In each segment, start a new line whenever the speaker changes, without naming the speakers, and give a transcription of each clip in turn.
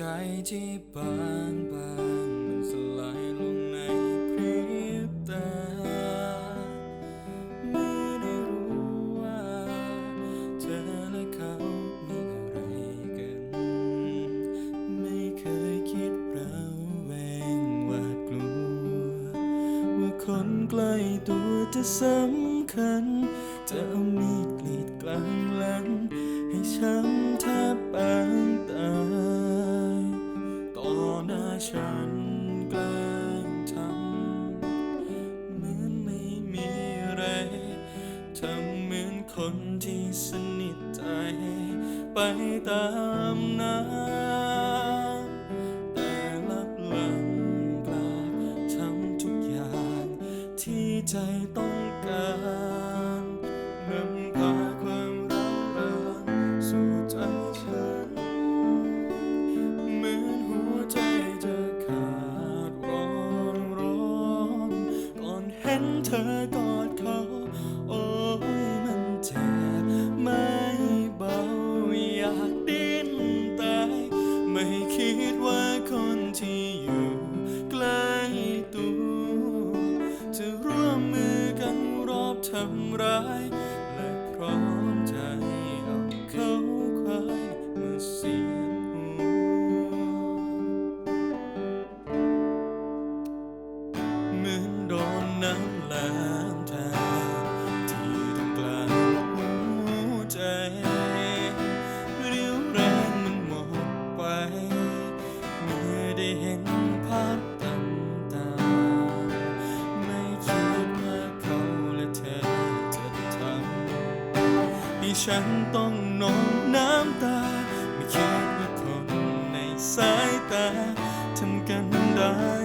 ใจที่บางบางมันสลายลงในพริบตา ไม่ได้รู้ว่า เธอและเขามีอะไรกัน ไม่เคยคิดเราแวงหวาดกลัว ว่าคนใกล้ตัวจะสำคัญ จะเอามีดกรีดกลางหลัง ให้ช้ำแทบปางตาย ฉันกล้งทำเหมือนไม่มีอะไรทำเหมือนคนที่สนิทใจ ไปตามน้ำแต่ลับหลังกลับทำทุกอย่างที่ใจต้องการ เธอกอดเขา โอ้มันเจ็บไม่เบาอยากดิ้นตายไม่คิดว่าคนที่อยู่ใกล้ตัวจะร่วมมือกันรอบทำร้ายและพร้อมใจเอาเขาควายมาเสียหัวเหมือน โดนน้ำล้งแทงที่ตรงกลางหัวใจเรียวแรงมันหมดไป เมื่อได้เห็นภาพต่างๆไม่คิดว่าเขาและเธอจะทำให้ฉันต้องนองน้ำตา ไม่คิดว่าคนในสายตาทำกันได้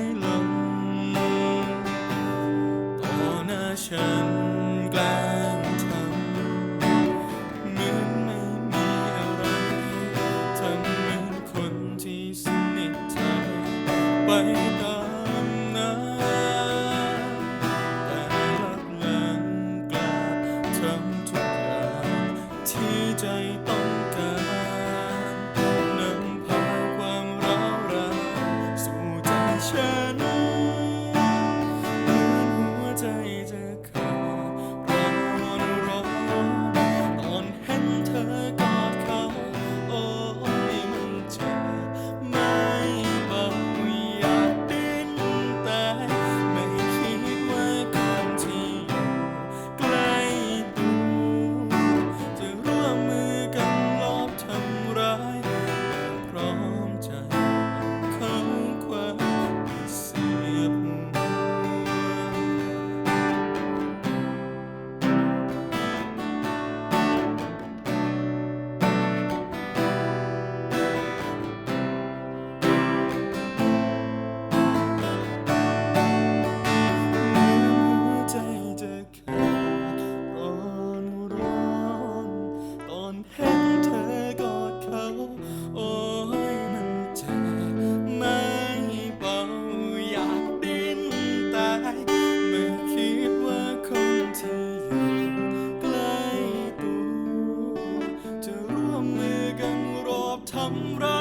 ใจไปตามน้ำแต่รับแรงกล้าทำทุกอย่างที่ใจต้องการนำพาความร้าวรานสู่ใจฉัน ล้